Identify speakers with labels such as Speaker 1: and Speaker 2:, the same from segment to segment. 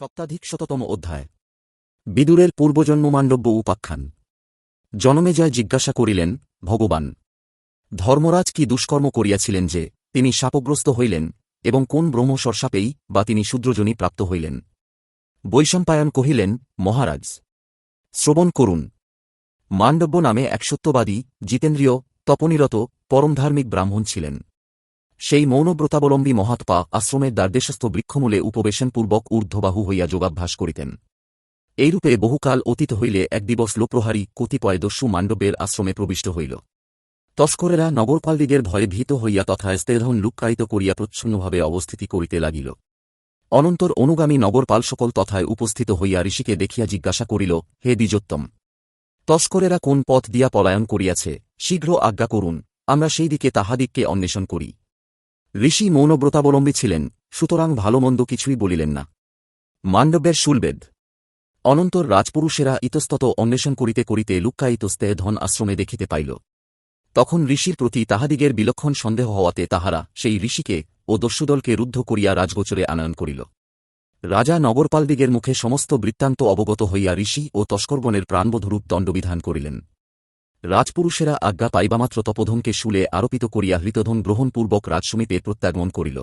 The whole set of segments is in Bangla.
Speaker 1: সপ্তাধিক শততম অধ্যায়। বিদুরের পূর্বজন্ম মাণ্ডব্য উপাখ্যান জনমেজয় জিজ্ঞাসা করিলেন, ভগবান, ধর্মরাজ কি দুষ্কর্ম করিয়াছিলেন যে তিনি শাপগ্রস্ত হইলেন এবং কোন ব্রহ্মসরসাপেই বা তিনি শূদ্রজনী প্রাপ্ত হইলেন? বৈশম্পায়ন কহিলেন, মহারাজ, শ্রবণ করুন। মাণ্ডব্য নামে এক সত্যবাদী, জিতেন্দ্রীয়, তপনিরত, পরমধার্মিক ব্রাহ্মণ ছিলেন। সেই মৌনব্রতাবলম্বী মহাত্মা আশ্রমের দ্বারদেশস্থ বৃক্ষমূলে উপবেশনপূর্বক ঊর্ধ্ববাহু হইয়া যোগাভ্যাস করিতেন। এইরূপে বহুকাল অতীত হইলে এক দিবস লোপ্রহারী কতিপয় দস্যু মাণ্ডবের আশ্রমে প্রবিষ্ট হইল। তস্করেরা নগরপালদিগের ভয়ে ভীত হইয়া তথা স্তেধন লুক্কায়িত করিয়া প্রচ্ছন্নভাবে অবস্থিতি করিতে লাগিল। অনন্তর অনুগামী নগরপাল সকল তথায় উপস্থিত হইয়া ঋষিকে দেখিয়া জিজ্ঞাসা করিল, হে দ্বিজোত্তম, তস্করেরা কোন পথ দিয়া পলায়ন করিয়াছে? শীঘ্র আজ্ঞা করুন, আমরা সেই দিকে তাহাদিগকে অন্বেষণ করি। ঋষি মৌনব্রতাবলম্বী ছিলেন, সুতরাং ভালোমন্দ কিছুই বলিলেন না। মান্ডব্যের শুলবেদ অনন্তর রাজপুরুষেরা ইতস্তত অন্বেষণ করিতে করিতে লুক্কায়িত ধন আশ্রমে দেখিতে পাইল। তখন ঋষির প্রতি তাহাদিগের বিলক্ষণ সন্দেহ হওয়াতে তাহারা সেই ঋষিকে ও দস্যুদলকে রুদ্ধ করিয়া রাজগোচরে আনয়ন করিল। রাজা নগরপালদিগের মুখে সমস্ত বৃত্তান্ত অবগত হইয়া ঋষি ও তস্করগণের প্রাণবোধরূপ দণ্ডবিধান করিলেন। রাজপুরুষেরা আজ্ঞা পাইবামাত্র তপোধনকে শুলে আরোপিত করিয়া হৃতধন গ্রহণপূর্বক রাজসমীপে প্রত্যাগমন করিল।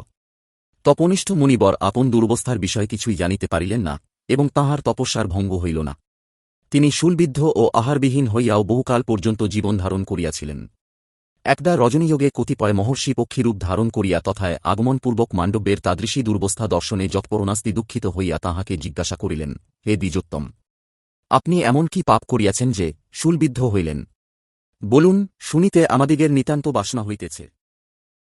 Speaker 1: তপনিষ্ঠ মুনিবর আপন দুরবস্থার বিষয় কিছুই জানিতে পারিলেন না, এবং তাহার তপস্যার ভঙ্গ হইল না। তিনি শুলবিদ্ধ ও আহারবিহীন হইয়াও বহুকাল পর্যন্ত জীবন ধারণ করিয়াছিলেন। একদা রজনীযোগে কতিপয় মহর্ষি পক্ষীরূপ ধারণ করিয়া তথায় আগমনপূর্বক মাণ্ডব্যের তাদৃশী দুর্বস্থা দর্শনে যৎপরণাস্তি দুঃখিত হইয়া তাহাকে জিজ্ঞাসা করিলেন, হে দ্বিজোত্তম, আপনি এমন কি পাপ করিয়াছেন যে শুলবিদ্ধ হইলেন? বলুন শুনিতে আমাদিগের নিতান্ত বাসনা হইতেছে।